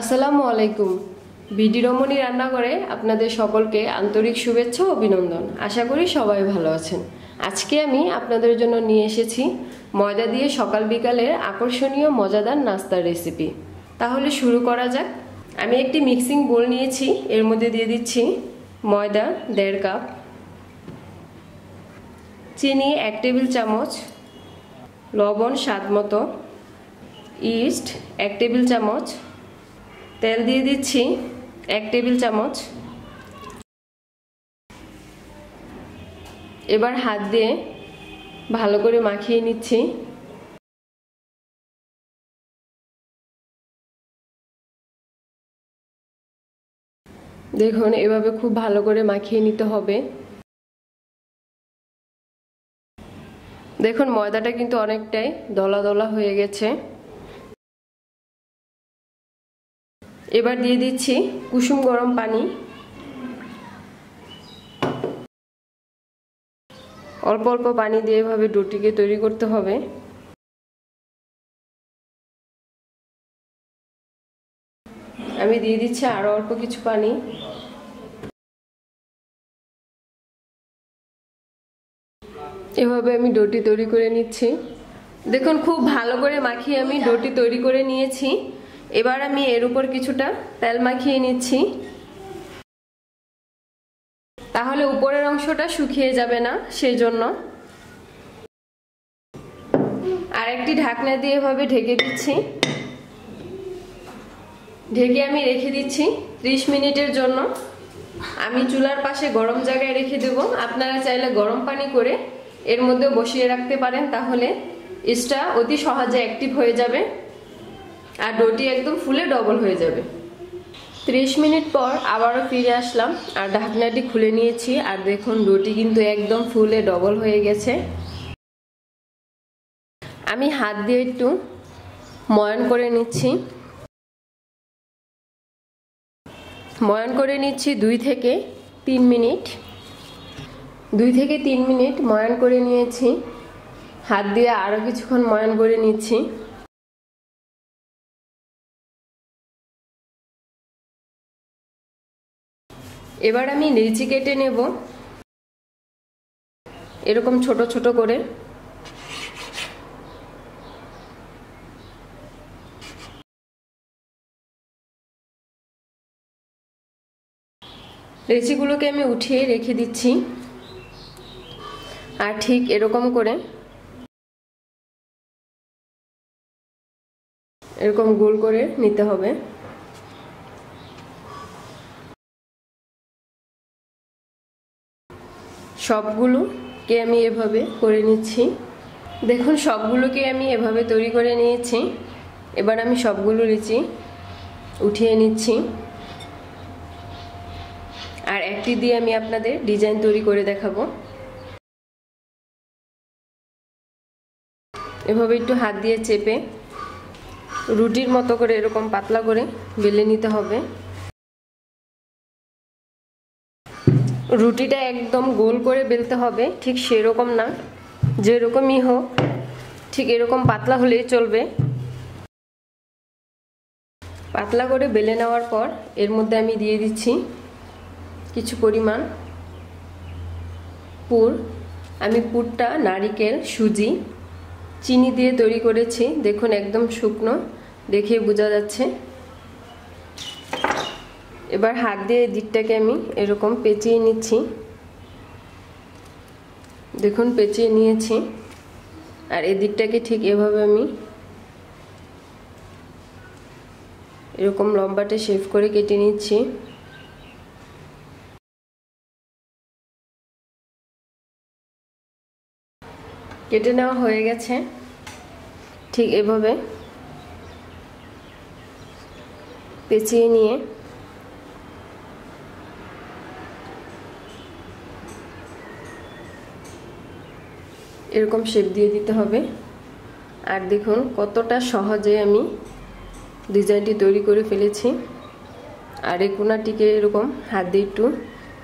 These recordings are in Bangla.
আসসালামু আলাইকুম। বিডি রমণী রান্নাঘরে আপনাদের সকলকে আন্তরিক শুভেচ্ছা ও অভিনন্দন। আশা করি সবাই ভালো আছেন। আজকে আমি আপনাদের জন্য নিয়ে এসেছি ময়দা দিয়ে সকাল বিকালের আকর্ষণীয় মজাদার নাস্তার রেসিপি। তাহলে শুরু করা যাক। আমি একটি মিক্সিং বোল নিয়েছি, এর মধ্যে দিয়ে দিচ্ছি ময়দা দেড় কাপ, চিনি এক টেবিল চামচ, লবণ স্বাদ মতো, ইস্ট এক টেবিল চামচ তেল দিয়ে দিচ্ছি এক টেবিল চামচ। এবার হাত দিয়ে ভালো করে মাখিয়ে নিচ্ছি। দেখুন, এভাবে খুব ভালো করে মাখিয়ে নিতে হবে। দেখুন, ময়দাটা কিন্তু অনেকটাই দলা দলা হয়ে গেছে। এবার দিয়ে দিচ্ছি কুসুম গরম পানি। অল্প অল্প পানি দিয়ে এভাবে ডোটিকে তৈরি করতে হবে। আমি দিয়ে দিচ্ছি আরও অল্প কিছু পানি। এভাবে আমি ডোটি তৈরি করে নিচ্ছি। দেখুন, খুব ভালো করে মাখিয়ে আমি ডোটি তৈরি করে নিয়েছি। এবার আমি এর উপর কিছুটা তেল মাখিয়ে নিচ্ছি। তাহলে উপরের অংশটা শুকিয়ে যাবে না সেই জন্য আর একটি ঢাকনা দিয়ে এভাবে ঢেকে দিচ্ছি। ঢেকে আমি রেখে দিচ্ছি ত্রিশ মিনিটের জন্য। আমি চুলার পাশে গরম জায়গায় রেখে দেব। আপনারা চাইলে গরম পানি করে এর মধ্যে বসিয়ে রাখতে পারেন, তাহলে ইস্টা অতি সহজে অ্যাক্টিভ হয়ে যাবে। আর ডোটি একদম ফুলে ডবল হয়ে যাবে। ত্রিশ মিনিট পর আবারও ফিরে আসলাম আর ঢাকনাটি খুলে নিয়েছি আর দেখুন ডোটি কিন্তু একদম ফুলে ডবল হয়ে গেছে। আমি হাত দিয়ে একটু ময়ন করে নিচ্ছি। ময়ন করে নিচ্ছি দুই থেকে তিন মিনিট। দুই থেকে তিন মিনিট ময়ন করে নিয়েছি। হাত দিয়ে আরও কিছুক্ষণ ময়ন করে নিচ্ছি। এবার আমি লিচি কেটে নেব। এরকম ছোট ছোট করে। লেচিগুলোকে আমি উঠিয়ে রেখে দিচ্ছি। আর ঠিক এরকম করে। এরকম গোল করে নিতে হবে। সবগুলোকে আমি এভাবে করে নিচ্ছি? দেখুন, সবগুলোকে আমি এভাবে তৈরি করে নিয়েছি। এবার আমি সবগুলো লিচি উঠিয়ে নিচ্ছি। আর একটি দিয়ে আমি আপনাদের ডিজাইন তৈরি করে দেখাবো। এভাবে একটু হাত দিয়ে চেপে রুটির মতো করে এরকম পাতলা করে বেলে নিতে হবে। রুটিটা একদম গোল করে বেলতে হবে, ঠিক সেরকম না। যেরকমই হোক, ঠিক এরকম পাতলা হলেই চলবে। পাতলা করে বেলে নেওয়ার পর এর মধ্যে আমি দিয়ে দিচ্ছি কিছু পরিমাণ পুর। আমি পুরটা নারিকেল, সুজি, চিনি দিয়ে তৈরি করেছি। দেখুন একদম শুকনো, দেখে বোঝা যাচ্ছে। এবার হাত দিয়ে দিকটাকে আমি এরকম পেঁচিয়ে নিচ্ছি। দেখুন, পেঁচিয়ে নিয়েছি। আর এদিকটাকে ঠিক এভাবে আমি এরকম লম্বাটে শেভ করে কেটে নিচ্ছি। কেটে নেওয়া হয়ে গেছে। ঠিক এভাবে পেঁচিয়ে নিয়ে এরকম শেপ দিয়ে দিতে হবে। আর দেখুন, কতটা সহজে আমি ডিজাইনটি তৈরি করে ফেলেছি। আর এই কোনাটিকে এরকম হাত দিয়ে একটু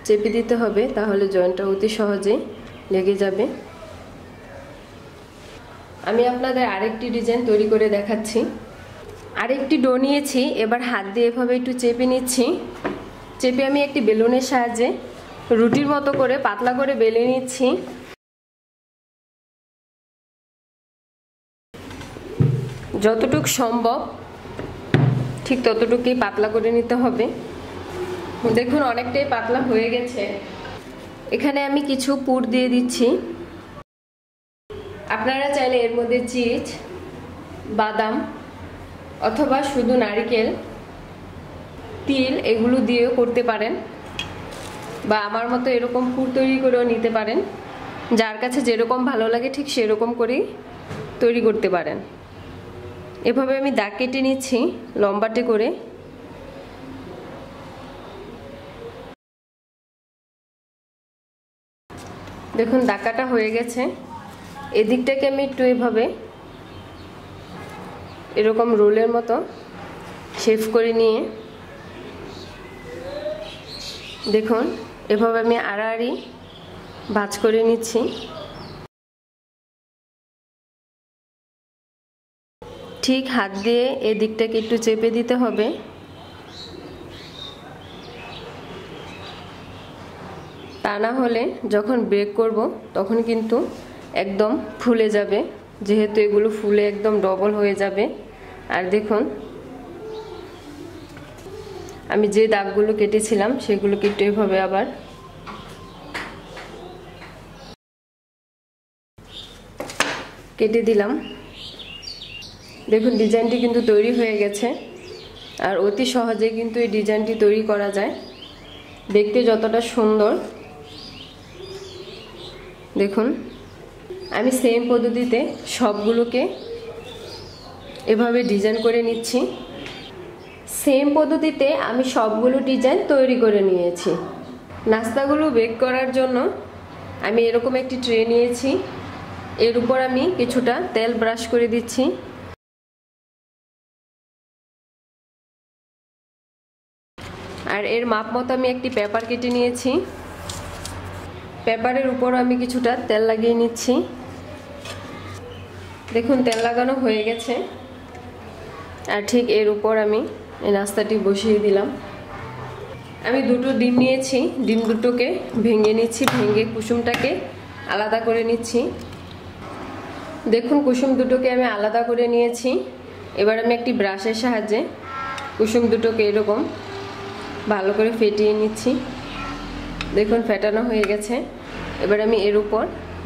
চেপে দিতে হবে, তাহলে জয়েন্টটা অতি সহজে লেগে যাবে। আমি আপনাদের আরেকটি ডিজাইন তৈরি করে দেখাচ্ছি। আরেকটি ডো নিয়েছি, এবার হাত দিয়ে এভাবে একটু চেপে নিচ্ছি। চেপে আমি একটি বেলুনের সাহায্যে রুটির মতো করে পাতলা করে বেলে নিচ্ছি। যতটুক সম্ভব, ঠিক ততটুকুই পাতলা করে নিতে হবে। দেখুন, অনেকটাই পাতলা হয়ে গেছে। এখানে আমি কিছু পুর দিয়ে দিচ্ছি। আপনারা চাইলে এর মধ্যে চিজ বাদাম, অথবা শুধু নারিকেল, তিল এগুলো দিয়েও করতে পারেন। বা আমার মতো এরকম পুর তৈরি করেও নিতে পারেন। যার কাছে যেরকম ভালো লাগে, ঠিক সেরকম করেই তৈরি করতে পারেন। এভাবে আমি দাগ কেটে নিচ্ছি, লম্বাটে করে। দেখুন দাকাটা হয়ে গেছে। এদিকটাকে আমি একটু এভাবে এরকম রোলের মতো শেফ করে নিয়ে, দেখুন, এভাবে আমি আড়াআড়ি ভাজ করে নিচ্ছি। ঠিক হাত দিয়ে এদিকটাকে একটু চেপে দিতে হবে। তা না হলে যখন ব্রেক করব, তখন কিন্তু একদম ফুলে যাবে। যেহেতু এগুলো ফুলে একদম ডবল হয়ে যাবে। আর দেখুন, আমি যে দাগগুলো কেটেছিলাম সেগুলো একটু এভাবে আবার কেটে দিলাম। দেখুন, ডিজাইনটি কিন্তু তৈরি হয়ে গেছে। আর অতি সহজে কিন্তু এই ডিজাইনটি তৈরি করা যায়। দেখতে যতটা সুন্দর। দেখুন, আমি সেম পদ্ধতিতে সবগুলোকে এভাবে ডিজাইন করে নিচ্ছি। সেম পদ্ধতিতে আমি সবগুলো ডিজাইন তৈরি করে নিয়েছি। নাস্তাগুলো বেক করার জন্য আমি এরকম একটি ট্রে নিয়েছি। এর উপর আমি কিছুটা তেল ব্রাশ করে দিচ্ছি। এর মাপ মতো আমি একটি পেপার কেটে নিয়েছি। পেপারের উপর আমি কিছুটা তেল লাগিয়ে নিচ্ছি। দেখুন, তেল লাগানো হয়ে গেছে। আর ঠিক এর উপর আমি এই নাস্তাটি বসিয়ে দিলাম। আমি দুটো ডিম নিয়েছি। ডিম দুটোকে ভেঙে নিচ্ছি, ভেঙে কুসুমটাকে আলাদা করে নিচ্ছি। দেখুন, কুসুম দুটোকে আমি আলাদা করে নিয়েছি। এবার আমি একটি ব্রাশের সাহায্যে কুসুম দুটোকে এরকম ভালো করে ফেটিয়ে নিচ্ছি। দেখুন, ফেটানো হয়ে গেছে। এবার আমি এর উপর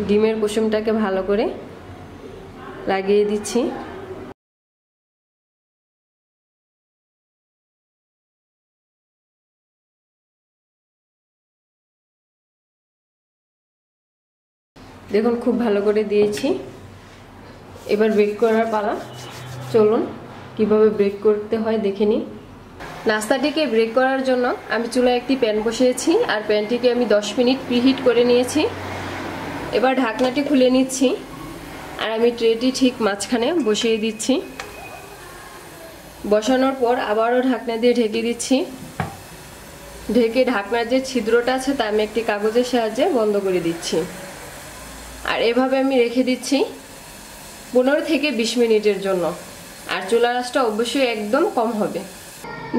ডিমের কুসুমটাকে ভালো করে লাগিয়ে দিচ্ছি। দেখুন, খুব ভালো করে দিয়েছি। এবার ব্রেক করার পালা। চলুন, কীভাবে ব্রেক করতে হয় দেখে নিই। নাস্তাটিকে ব্রেক করার জন্য আমি চুলায় একটি প্যান বসিয়েছি আর প্যানটিকে আমি 10 মিনিট প্রিহিট করে নিয়েছি। এবার ঢাকনাটি খুলে নিচ্ছি আর আমি ট্রেটি ঠিক মাঝখানে বসিয়ে দিচ্ছি। বসানোর পর আবারও ঢাকনা দিয়ে ঢেকে দিচ্ছি। ঢেকে ঢাকনার যে ছিদ্রটা আছে তা আমি একটি কাগজের সাহায্যে বন্ধ করে দিচ্ছি। আর এভাবে আমি রেখে দিচ্ছি পনেরো থেকে বিশ মিনিটের জন্য। আর চুলার আঁচটা অবশ্যই একদম কম হবে।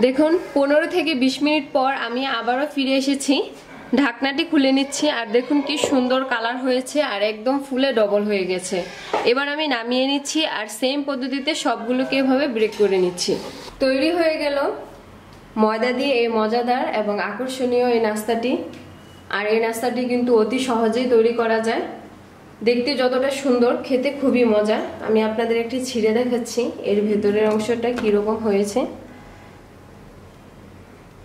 দেখুন, পনেরো থেকে বিশ মিনিট পর আমি আবারও ফিরে এসেছি। ঢাকনাটি খুলে নিচ্ছি আর দেখুন কি সুন্দর কালার হয়েছে আর একদম ফুলে ডবল হয়ে গেছে। এবার আমি নামিয়ে নিচ্ছি আর সেম পদ্ধতিতে সবগুলোকে এভাবে ব্রেক করে নিচ্ছি। তৈরি হয়ে গেল ময়দা দিয়ে এই মজাদার এবং আকর্ষণীয় এই নাস্তাটি। আর এই নাস্তাটি কিন্তু অতি সহজেই তৈরি করা যায়। দেখতে যতটা সুন্দর, খেতে খুবই মজা আমি আপনাদের একটি ছিঁড়ে দেখাচ্ছি। এর ভেতরের অংশটা কীরকম হয়েছে।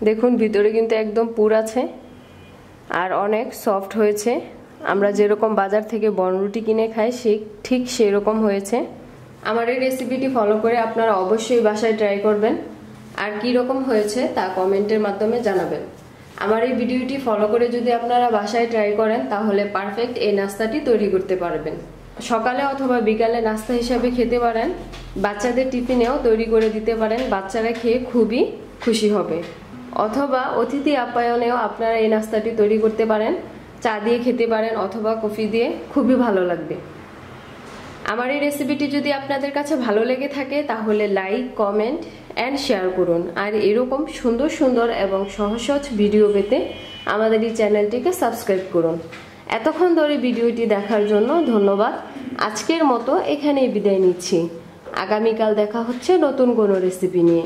দেখুন, ভিতরে কিন্তু একদম পুর আছে আর অনেক সফট হয়েছে। আমরা যেরকম বাজার থেকে বনরুটি কিনে খাই, সে ঠিক সেরকম হয়েছে। আমার এই রেসিপিটি ফলো করে আপনারা অবশ্যই বাসায় ট্রাই করবেন। আর কি রকম হয়েছে তা কমেন্টের মাধ্যমে জানাবেন। আমার এই ভিডিওটি ফলো করে যদি আপনারা বাসায় ট্রাই করেন, তাহলে পারফেক্ট এই নাস্তাটি তৈরি করতে পারবেন। সকালে অথবা বিকালে নাস্তা হিসাবে খেতে পারেন। বাচ্চাদের টিফিনেও তৈরি করে দিতে পারেন। বাচ্চারা খেয়ে খুবই খুশি হবে। অথবা অতিথি আপ্যায়নেও আপনারা এই নাস্তাটি তৈরি করতে পারেন, চা দিয়ে খেতে পারেন অথবা কফি দিয়ে, খুবই ভালো লাগবে। আমার এই রেসিপিটি যদি আপনাদের কাছে ভালো লেগে থাকে, তাহলে লাইক, কমেন্ট অ্যান্ড শেয়ার করুন। আর এরকম সুন্দর সুন্দর এবং সহজ ভিডিও পেতে আমাদের এই চ্যানেলটিকে সাবস্ক্রাইব করুন। এতক্ষণ ধরে ভিডিওটি দেখার জন্য ধন্যবাদ। আজকের মতো এখানেই বিদায় নিচ্ছি। আগামীকাল দেখা হচ্ছে নতুন কোনো রেসিপি নিয়ে।